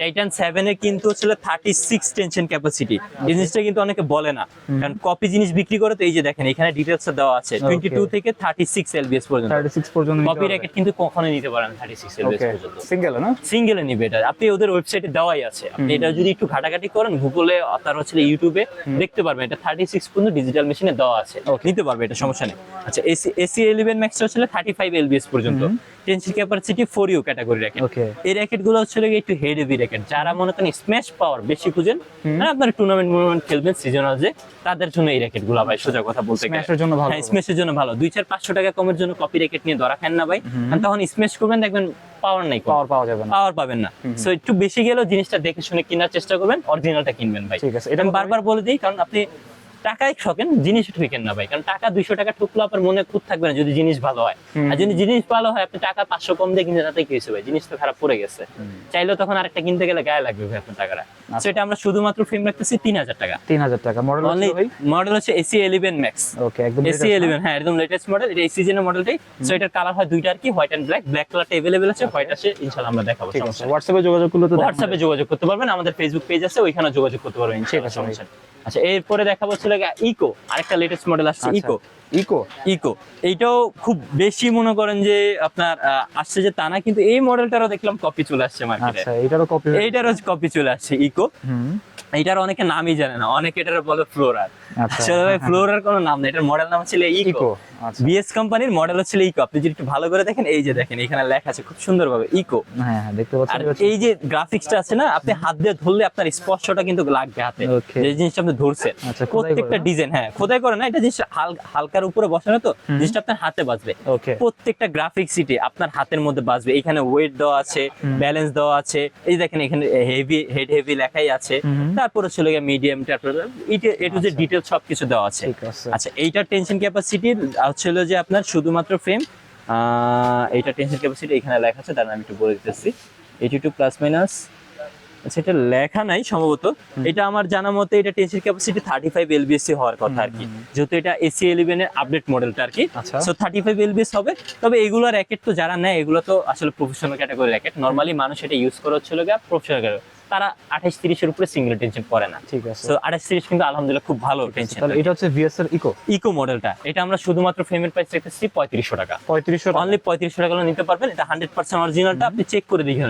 টাইটান সেভেন এর কিন্তু ছিল থার্টি সিক্স টেনশন ক্যাপাসিটি এই জিনিসটা কিন্তু অনেকে বলে না। কারণ কপি জিনিস বিক্রি করে তো এই যে দেখেন এখানে ডিটেলস দেওয়া আছে। টোয়েন্টি টু থেকে থার্টি সিক্স এলবিএস পর্যন্ত। 36 পর্যন্ত কপি র্যাকেট কিন্তু কখনোই নিতে পারেন থার্টি সিক্স এলবিএস পর্যন্ত। সিঙ্গেল না? সিঙ্গেলে নিবে এটা। আপনি ওদের ওয়েবসাইটে দেওয়াই আছে। আপনি এটা যদি একটু ঘাটাঘাটি করেন গুগলে তার হচ্ছে ইউটিউবে দেখতে পারবেন। এটা থার্টি সিক্স পর্যন্ত ডিজিটাল মেশিনে দেওয়া আছে। নিতে পারবে এটা সমস্যা নেই। আচ্ছা এসি এসি ইলেভেন ম্যাক্সটা হচ্ছে থার্টি ফাইভ এলবিএস পর্যন্ত। Tensile capacity four U category racket okay এই র্যাকেটগুলো হচ্ছে গিয়ে একটু হেড হেভি র্যাকেট যারা মনে করেন স্ম্যাশ পাওয়ার বেশি খুঁজেন মানে আপনার টুর্নামেন্ট মুভমেন্ট খেলবেন সিজনাল যে তাদের জন্য এই র্যাকেটগুলো ভাই সোজা কথা বলতে স্ম্যাশের জন্য ভালো। হ্যাঁ স্ম্যাশের জন্য ভালো। দুই চার পাঁচশো টাকা কমের জন্য কপি র্যাকেট নিয়ে ধরা খান না ভাই। কারণ তখন স্ম্যাশ করবেন দেখবেন পাওয়ার নাই পাওয়ার পাওয়া যাবে না। পাওয়ার পাবেন না। সো একটু বেশি গেলেও জিনিসটা দেখে শুনে কেনার চেষ্টা করবেন। অরিজিনালটা কিনবেন ভাই। ঠিক আছে, এটা এটা আমি বারবার বলে দিই কারণ আপনি টাকায় ঠকেন জিনিস ঠকেন না ভাই কারণ টাকা দুইশো টাকা ঠুকলো আপনার মনে খুঁত থাকবে না যদি জিনিস ভালো হয় আর যদি জিনিস ভালো হয় আপনি টাকা পাঁচশো কম দিয়ে কিনতে তাতে কি হয়েছে ভাই জিনিস তো খারাপ পড়ে গেছে চাইলেও তখন আরেকটা কিনতে গেলে গায়ে লাগবে ভাই আপনার টাকাটা আচ্ছা। সেটা আমরা শুধুমাত্র ফ্রেম রাখতেছি তিন হাজার টাকা 3000 টাকা মডেল অনলি ভাই মডেল হচ্ছে এসি ইলেভেন ম্যাক্স ওকে একদম এসি ইলেভেন হ্যাঁ একদম লেটেস্ট মডেল এটা এসি জেনের মডেলটাই সো এটার কালার হয় দুইটা আর কি হোয়াইট এন্ড ব্ল্যাক ব্ল্যাক কালারটা अवेलेबल আছে হোয়াইট আছে ইনশাআল্লাহ আমরা দেখাবো ঠিক আছে সমস্যা নেই। হোয়াটসঅ্যাপে যোগাযোগ করলে তো দেখানো হোয়াটসঅ্যাপে যোগাযোগ করতে পারবেন আমাদের ফেসবুক পেজ আছে ওইখানে যোগাযোগ করতে পারবেন ইনশাআল্লাহ আছে ভাই। সমস্যা নেই। আচ্ছা এরপরে দেখাবো ছিল ইকো আরেকটা লেটেস্ট মডেল আসছে। ইকো ইকো ইকো এইটাও খুব বেশি মনে করেন যে আপনার আসছে যে তা না কিন্তু এই মডেলটারও দেখলাম কপি চলে আসছে মার্কেটে আচ্ছা এটারও কপি এইটারও কপি চলে আসছে ইকো হুম এইটার অনেকে নামই জানে না অনেকে এটার বলে ফ্লোরার আচ্ছা। আসলে ভাই ফ্লোরার কোনো নাম নেই এটার মডেল নাম ছিল ইকো আচ্ছা। বিএস কোম্পানির মডেল হচ্ছিল ইকো আপনি যদি একটু ভালো করে দেখেন এই যে দেখেন এখানে লেখা আছে খুব সুন্দরভাবে ইকো হ্যাঁ হ্যাঁ দেখতে আর পাচ্ছেন এই যে গ্রাফিক্সটা আছে না আপনি হাত দিয়ে ধরলে আপনার স্পর্শটা কিন্তু লাগবে হাতে. যে জিনিসটা আপনি ধরছেন আচ্ছা, প্রত্যেকটা না? ডিজাইন হ্যাঁ খোদাই করে না এটা জিনিস হাল- হালকার উপরে বসানো তো জিনিসটা আপনার হাতে বাজবে। প্রত্যেকটা গ্রাফিক্স সিটে আপনার হাতের মধ্যে বাজবে। এখানে ওয়েট দেওয়া আছে ব্যালেন্স দেওয়া আছে। এই দেখেন এখানে হেভি হেড হেভি লেখাই আছে। তারপরে চলে গিয়ে মিডিয়াম তারপরে এ টু যে ডিটেল সবকিছু দেওয়া আছে। আচ্ছা এইটার টেনশন ক্যাপাসিটি হচ্ছিল যে আপনার শুধুমাত্র ফ্রেম এইটা টেনশন ক্যাপাসিটি এখানে লেখা আছে দাঁড়ান আমি একটু বলে দিতেছি। এইটি টু প্লাস মাইনাস আচ্ছা এটা লেখা নাই সম্ভবত। এটা আমার জানা মতে এটা টেনশন ক্যাপাসিটি থার্টি ফাইভ এলবিএসসি হওয়ার কথা আর কি। যেহেতু এটা এসি ইলেভেন এর আপডেট মডেলটা আর কি। সো থার্টি ফাইভ এলবিএস হবে। তবে এগুলো র্যাকেট তো যারা নেয় এগুলো তো আসলে প্রফেশনাল ক্যাটাগরি র্যাকেট নর্মালি মানুষ এটা ইউজ করা হচ্ছিল গা প্রফেশনাল তারা আঠাশ তিরিশের উপরে সিঙ্গেল টেনশন পড়ে না। ঠিক আছে। তো আঠাশ তিরিশ কিন্তু আলহামদুলিল্লাহ খুব ভালো টেনশন তাহলে এটা হচ্ছে ভিএস এর ইকো ইকো মডেলটা এটা আমরা শুধুমাত্র ফ্রেমের প্রাইস রেখেছি পঁয়ত্রিশশো টাকা। 3500 অনলি পঁয়ত্রিশশো টাকা নিতে পারবেন এটা হান্ড্রেড পার্সেন্ট অরিজিনালটা আপনি চেক করে দেখেন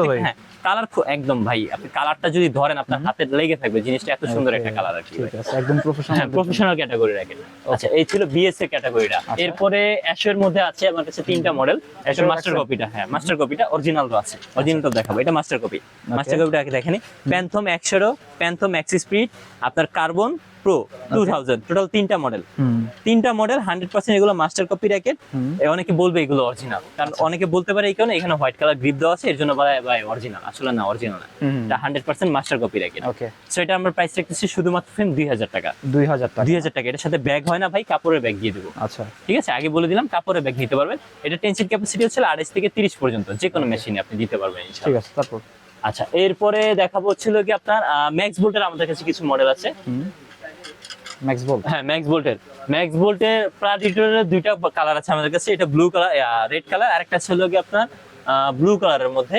তো হ্যাঁ কালার একদম ভাই আপনি কালারটা যদি ধরেন আপনার হাতে লেগে থাকবে জিনিসটা এত সুন্দর একটা কালার আর কি একদম প্রফেশনাল প্রফেশনাল ক্যাটাগরি রাখেন। আচ্ছা এই ছিল বিএস এর ক্যাটাগরিটা আচ্ছা। এরপরে অ্যাশোর মধ্যে আছে আমার কাছে তিনটা মডেল অ্যাশোর মাস্টার? কপিটা হ্যাঁ মাস্টার কপিটা অরিজিনালও আছে। অরিজিনালটা দেখাবো এটা মাস্টার কপি মাস্টার কপি মডেলটা দেখেনি। প্যান্থম একশোরো প্যান্থম ম্যাক্সি স্পিড আপনার carbon pro two thousand total তিনটা মডেল তিনটা মডেল হান্ড্রেড পার্সেন্ট এগুলো মাস্টার কপি র্যাকেট অনেকে বলবে এগুলো অরিজিনাল কারণ অনেকে বলতে পারে এই কারণে এখানে হোয়াইট কালার গ্রিপ দেওয়া আছে এর জন্য বলা ভাই অরিজিনাল আসলে না অরিজিনাল না। এটা hundred percent master copy racket okay so এটা আমরা প্রাইস রাখতেছি শুধুমাত্র ফ্রেম দুই হাজার টাকা। দুই হাজার টাকা। দুই হাজার টাকা। এটার সাথে ব্যাগ হয় না ভাই কাপড়ের ব্যাগ দিয়ে দেবো। আচ্ছা। ঠিক আছে? আগে বলে দিলাম কাপড়ের ব্যাগ নিতে পারবেন। এটা টেনশন ক্যাপাসিটি হচ্ছে আড়াইশ থেকে তিরিশ পর্যন্ত। যে কোনো মেশিনে আপনি দিতে পারবেন ঠিক আছে তারপর? আচ্ছা এরপরে দেখাবো হচ্ছিল কি আপনার ম্যাক্স বোল্টের আমাদের কাছে কিছু মডেল আছে। ম্যাক্স বোল্ট হ্যাঁ ম্যাক্স বোল্টের ম্যাক্স বোল্টের প্রাডিটরের দুইটা কালার আছে আমাদের কাছে। এটা ব্লু কালার রেড কালার আর একটা ছিল কি আপনার ব্লু কালারের মধ্যে।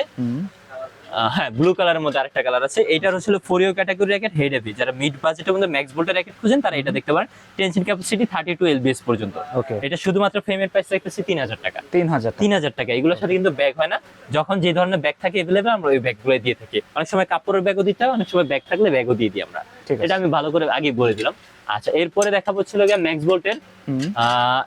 হ্যাঁ ব্লু কালারের মধ্যে আরেকটা কালার আছে। এটার হচ্ছিল four U category racket head heavy যারা মিড বাজেটের মধ্যে ম্যাক্স র্যাকেট খুঁজেন তারা এটা দেখতে পারেন। Tension capacity thirty two LBS পর্যন্ত। এটা শুধুমাত্র ফ্রেমের প্রাইস রাখতেছি তিন হাজার টাকা। তিন হাজার তিন হাজার টাকা। এগুলোর সাথে কিন্তু ব্যাগ হয় না। যখন যে ধরনের ব্যাগ থাকে এভেলেবেল আমরা ওই ব্যাগগুলো দিয়ে থাকি। অনেক সময় কাপড়ের ব্যাগও দিতে হয় অনেক সময় ব্যাগ থাকলে ব্যাগও দিয়ে দিই আমরা। এটা আমি ভালো করে আগে বলে দিলাম। আচ্ছা এরপরে দেখাবো ছিল গিয়ে ম্যাক্স বোল্টের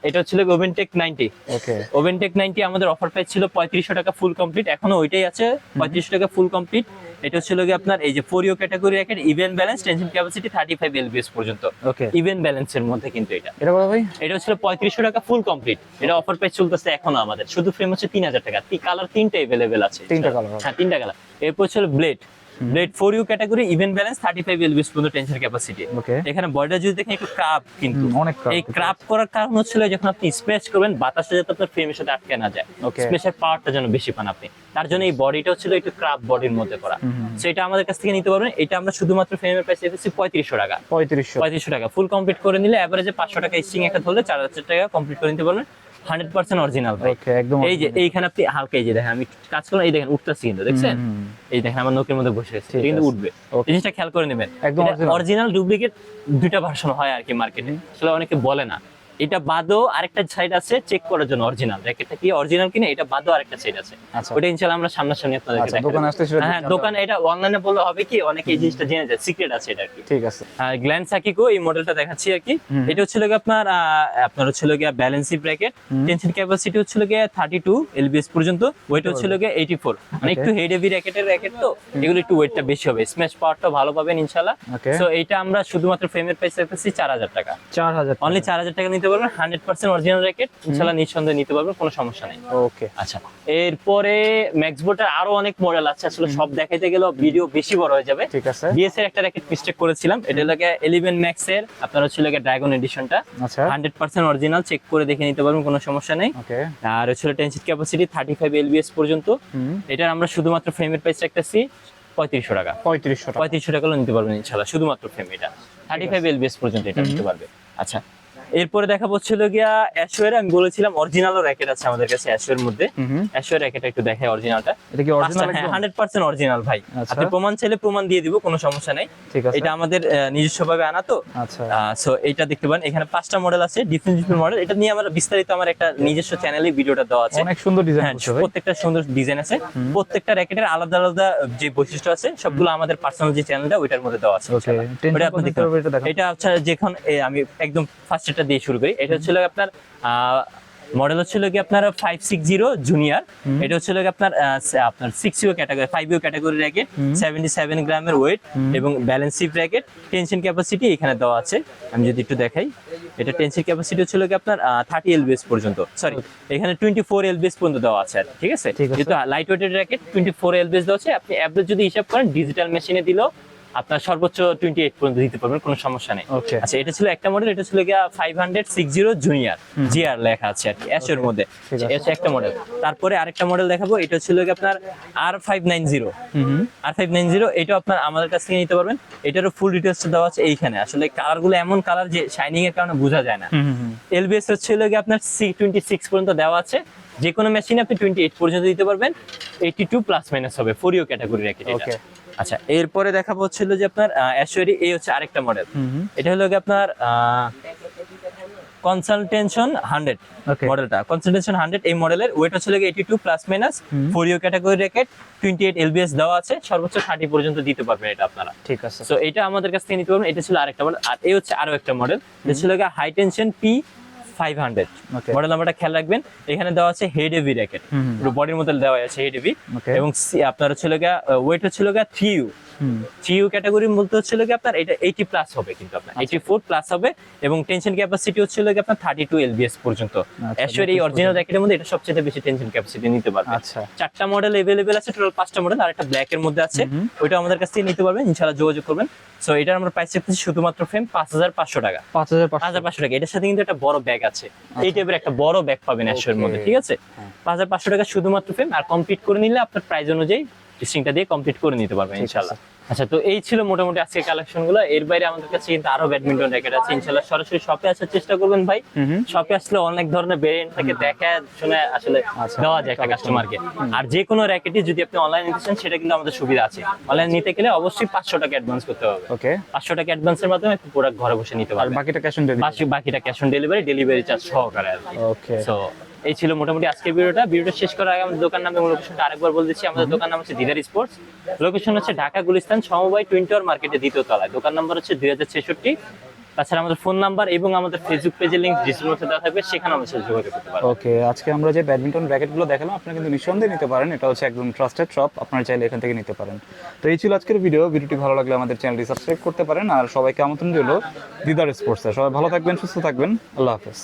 এটা হচ্ছিল ওভেনটেক নাইনটি ওকে। ওভেনটেক নাইনটি আমাদের অফার প্রাইস ছিল পঁয়ত্রিশশো টাকা ফুল কমপ্লিট এখনও ওইটাই আছে পঁয়ত্রিশশো টাকা ফুল কমপ্লিট এটা ছিল গিয়ে আপনার এই যে four U category racket even balance tension capacity thirty five LBS পর্যন্ত। ওকে। ইভেন ব্যালেন্সের মধ্যে কিন্তু এটা। এটা বলো ভাই? এটা হচ্ছিল পঁয়ত্রিশশো টাকা ফুল কমপ্লিট এটা অফার প্রাইস চলতেছে এখনও আমাদের। শুধু ফ্রেম হচ্ছে তিন হাজার টাকা। কালার তিনটা এভেলেবেল আছে। তিনটা কালার। হ্যাঁ তিনটা কালার এরপর ছিল blade blade four U category even balance thirty five LBS পর্যন্ত টেনশন ক্যাপাসিটি এখানে বডিটা যদি দেখেন একটু ক্রাপ কিন্তু। অনেক এই ক্রাপ করার কারণ হচ্ছিল যখন আপনি স্পেস করবেন বাতাসটা যাতে আপনার ফ্রেমের সাথে আটকে না যায়. স্পেসের পাওয়ারটা যেন বেশি পান আপনি। তার জন্য এই বডিটা হচ্ছিল একটু ক্রাপ বডির মধ্যে করা। হুম। সেটা আমাদের কাছ থেকে নিতে পারবেন। এটা আমরা শুধুমাত্র ফ্রেমের প্রাইস রেখেছি পঁয়ত্রিশশো টাকা। পঁয়ত্রিশশো। পঁয়ত্রিশশো টাকা। ফুল কমপ্লিট করে নিলে অ্যাভারেজে পাঁচশো টাকা স্টিং একটা ধরলে চার হাজার টাকা কমপ্লিট করে নিতে পারবেন। হান্ড্রেড পার্সেন্ট অরিজিনাল ভাই। এই যে এইখানে আপনি হালকা এই যে দেখেন আমি কাজ করলাম এই দেখেন উঠতেছি কিন্তু দেখছেন। এই দেখেন আমার নোকের মধ্যে বসে আছে কিন্তু উঠবে. জিনিসটা খেয়াল করে নেবেন। একদম অরিজিনাল ডুপ্লিকেট দুইটা ভার্সন হয় আর কি মার্কেটে আসলে অনেকে বলে না। এটা বাদও আরেকটা সাইড আছে চেক করার জন্য অরিজিনাল র্যাকেটটা কি অরিজিনাল কিনা এটা বাদও আরেকটা সাইড আছে। আচ্ছা। ওটা ইনশাআল্লাহ আমরা সামনাসামনি আপনাদেরকে আচ্ছা, দেখাবো। দোকানে সেটা হ্যাঁ দোকানে এটা অনলাইনে বললে হবে কি অনেকে এই জিনিসটা জেনে যায় সিক্রেট আছে এটা আর কি। ঠিক আছে। গ্ল্যান্ড সাকিকো এই মডেলটা দেখাচ্ছি আর কি। এটা হচ্ছিল গিয়ে আপনার আপনার হচ্ছিল গিয়ে ব্যালেন্সি ব্র্যাকেট টেনশন ক্যাপাসিটি হচ্ছিল থার্টি টু এলবিএস পর্যন্ত ওয়েট হচ্ছিল গিয়ে এইটি ফোর মানে একটু হেড হেভি র্যাকেটের র্যাকেট তো এগুলো একটু ওয়েটটা বেশি হবে। স্ম্যাশ পাওয়ারটা ভালো পাবেন ইনশাল্লাহ Okay. সো এইটা আমরা শুধুমাত্র ফ্রেমের প্রাইস রাখতেছি চার হাজার টাকা। চার হাজার অনলি চার হাজার টাকা নিতে পারবেন হান্ড্রেড পার্সেন্ট অরিজিনাল র্যাকেট ইনশাল্লাহ নিঃসন্দেহে নিতে পারবেন কোনো সমস্যা নেই। ওকে আচ্ছা এরপরে ম্যাক্সবোটের আরও অনেক মডেল আছে আসলে সব দেখাইতে গেলেও ভিডিও বেশি বড় হয়ে যাবে। ঠিক আছে। বিএস এর একটা র্যাকেট মিস্টেক করেছিলাম এটা লাগে ইলেভেন ম্যাক্স এর আপনার হচ্ছে লাগে ড্রাগন এডিশনটা আচ্ছা। হান্ড্রেড পার্সেন্ট অরিজিনাল চেক করে দেখে নিতে পারবেন কোনো সমস্যা নেই। ওকে আর হচ্ছে tensile capacity thirty five LBS পর্যন্ত। এটার আমরা শুধুমাত্র ফ্রেমের প্রাইস রাখতেছি পঁয়ত্রিশশো টাকা। পঁয়ত্রিশশো টাকা। পঁয়ত্রিশশো টাকা নিতে পারবেন ইনশাল্লাহ শুধুমাত্র ফ্রেম এটা থার্টি ফাইভ এলবিএস পর্যন্ত এটা নিতে পারবে। আচ্ছা এরপরে দেখা হচ্ছিল গিয়া অ্যাশোয়ের আমি বলেছিলাম অরিজিনালও র্যাকেট আছে আমাদের কাছে অ্যাশোয়ের মধ্যে। অ্যাশোয়ের র্যাকেট একটু দেখাই অরিজিনালটা এটা কি অরিজিনাল হান্ড্রেড পার্সেন্ট অরিজিনাল ভাই। আচ্ছা। আপনি প্রমাণ চাইলে প্রমাণ দিয়ে দিব কোনো সমস্যা নেই। ঠিক আছে। এটা আমাদের নিজস্ব ভাবে আনা তো। আচ্ছা। সো এটা দেখতে পারেন। এখানে পাঁচটা মডেল আছে ডিফারেন্ট ডিফারেন্ট মডেল এটা নিয়ে আমার বিস্তারিত আমার একটা নিজস্ব চ্যানেলে ভিডিওটা দেওয়া আছে। অনেক সুন্দর ডিজাইন হ্যাঁ ভাই। প্রত্যেকটা সুন্দর ডিজাইন আছে। প্রত্যেকটা র্যাকেটের আলাদা আলাদা যে বৈশিষ্ট্য আছে সবগুলো আমাদের পার্সোনাল যে চ্যানেলটা ওইটার মধ্যে দেওয়া আছে ওকে ইনশাআল্লাহ। আপনি দেখতে পারেন। এটা এটা হচ্ছে যেখন আমি একদম ফার্স্ট এটা দিয়ে শুরু করি। এটা হচ্ছিল আপনার মডেল হচ্ছিল কি আপনার ফাইভ সিক্স জিরো জুনিয়র এটা হচ্ছিল কি আপনার আপনার six U category five U category racket seventy seven গ্রামের ওয়েট এবং ব্যালেন্সিভ র্যাকেট টেনশন ক্যাপাসিটি এখানে দেওয়া আছে। আমি যদি একটু দেখাই এটা টেনশন ক্যাপাসিটি হচ্ছিল কি আপনার থার্টি এলবিএস পর্যন্ত। সরি এখানে টোয়েন্টি ফোর এলবিএস পর্যন্ত দেওয়া আছে আর কি, ঠিক আছে? ঠিক আছে। যেহেতু light weighted racket twenty four LBS দেওয়া আছে আপনি অ্যাভারেজ যদি হিসাব করেন ডিজিটাল মেশিনে দিলেও আপনার সর্বোচ্চ টোয়েন্টি এইট পর্যন্ত দিতে পারবেন কোনো সমস্যা নেই। আচ্ছা এটা ছিল একটা মডেল এটা ছিল গিয়া five hundred six zero junior GR লেখা আছে আর কি অ্যাশের মধ্যে এটা একটা মডেল তারপরে আরেকটা মডেল দেখাবো এটা ছিল গিয়ে আপনার R five nine zero R five nine zero এটা আপনার আমাদের কাছ থেকে নিতে পারবেন। এটারও ফুল ডিটেলস দেওয়া আছে এইখানে। আসলে কালারগুলো এমন কালার যে শাইনিং এর কারণে বোঝা যায় না। এলবিএস ছিল গিয়ে আপনার সি টোয়েন্টি সিক্স পর্যন্ত দেওয়া আছে। যে কোনো মেশিনে আপনি টোয়েন্টি এইট পর্যন্ত দিতে পারবেন। এইটি টু প্লাস মাইনাস হবে ফোরিও ক্যাটাগরি Okay. আচ্ছা এরপরে দেখাবো হচ্ছিল যে আপনার অ্যাশোয়ারি এই হচ্ছে আরেকটা মডেল এটা হলো আপনার কনসালটেনশন হান্ড্রেড. মডেলটা কনসালটেনশন হান্ড্রেড এই মডেলের ওয়েট হচ্ছে eighty two plus minus four U category racket twenty eight LBS দেওয়া আছে সর্বোচ্চ থার্টি পর্যন্ত দিতে পারবেন এটা আপনারা। ঠিক আছে। সো এটা আমাদের কাছ থেকে নিতে পারবেন এটা ছিল আরেকটা মডেল আর এই হচ্ছে আরও একটা মডেল এটা ছিল high tension P five hundred model নাম্বারটা খেয়াল রাখবেন এখানে দেওয়া আছে হেড হেভি র্যাকেট বডির মধ্যে দেওয়া আছে হেড হেভি এবং আপনার হচ্ছিল গিয়া ওয়েট হচ্ছিল গিয়া three U three U category বলতে হচ্ছিল কি আপনার এটা এইটি প্লাস হবে কিন্তু আপনার। এইটি ফোর প্লাস হবে এবং টেনশন ক্যাপাসিটি হচ্ছিল কি আপনার থার্টি টু এলবিএস পর্যন্ত। আচ্ছা, অ্যাশোর এই অরিজিনাল র্যাকেটের মধ্যে এটা সবচেয়ে বেশি টেনশন ক্যাপাসিটি নিতে পারবে। আচ্ছা। চারটা মডেল এভেলেবেল আছে টোটাল পাঁচটা মডেল আর একটা ব্ল্যাক এর মধ্যে আছে ওইটা আমাদের কাছ থেকে নিতে পারবেন ইনশাআল্লাহ যোগাযোগ করবেন। সো এটার আমরা প্রাইস রাখতেছি শুধুমাত্র ফ্রেম পাঁচ হাজার পাঁচশো টাকা। পাঁচ হাজার পাঁচ হাজার পাঁচশো টাকা। এটার সাথে কিন্তু একটা বড় ব্যাগ আছে। এই টাইপের একটা বড় ব্যাগ পাবেন অ্যাশোর মধ্যে ঠিক আছে? হ্যাঁ। পাঁচ হাজার পাঁচশো টাকা শুধুমাত্র ফ্রেম আর কমপ্লিট করে নিলে আপনার প্রাইস অনুযায়ী স্ট্রিংটা দিয়ে কমপ্লিট করে নিতে পারবেন। ইনশাআল্লাহ। আচ্ছা তো এই ছিল মোটামুটি আজকে কালেকশনগুলো এর বাইরে আমাদের কাছে কিন্তু আরও ব্যাডমিন্টন র্যাকেট আছে। ইনশাআল্লাহ সরাসরি শপে আসার চেষ্টা করবেন ভাই। শপে আসলে অনেক ধরনের ভেরিয়েন্ট থাকে দেখা শুনে আসলে আচ্ছা। দেওয়া যায় একটা কাস্টমারকে আর যে কোনো র্যাকেটই যদি আপনি অনলাইন নিতে চান সেটা কিন্তু আমাদের সুবিধা আছে। অনলাইন নিতে গেলে অবশ্যই পাঁচশো টাকা অ্যাডভান্স করতে হবে। ওকে। পাঁচশো টাকা অ্যাডভান্সের মাধ্যমে প্রোডাক্ট ঘরে বসে নিতে আর পারবেন। বাকিটা ক্যাশ অন ডেলিভারি বাকিটা cash on delivery delivery charge সহকারে আর ওকে। সো এই ছিল মোটামুটি আজকের ভিডিওটা। ভিডিওটা শেষ করার আগে আমাদের দোকান নাম এবং লোকেশনটা আরেকবার বলে দিচ্ছি। আমাদের দোকান নাম হচ্ছে দিদার স্পোর্টস লোকেশন হচ্ছে ঢাকা, গুলিস্তান, সমবায় টুইন টাওয়ার মার্কেটের দ্বিতীয় তলায়। দোকান নাম্বার হচ্ছে দুই হাজার ছেষট্টি। তাছাড়া আমাদের ফোন নাম্বার এবং আমাদের ফেসবুক পেজের ডিসক্রিপশন মধ্যে দেওয়া থাকবে। সেখানে আমাদের সাথে যোগাযোগ করতে পারবেন ওকে আজকে আমরা যে ব্যাডমিন্টন র্যাকেটগুলো দেখালাম, আপনারা কিন্তু নিঃসন্দেহে নিতে পারেন। এটা হচ্ছে একদম ট্রাস্টেড শপ আপনারা চাইলে এখান থেকে নিতে পারেন। তো এই ছিল আজকের ভিডিও ভিডিওটি ভালো লাগলে আমাদের চ্যানেলটি সাবস্ক্রাইব করতে পারেন। আর সবাইকে আমন্ত্রণ রইল দিদার স্পোর্টসে সবাই ভালো থাকবেন, সুস্থ থাকবেন। আল্লাহ হাফেজ।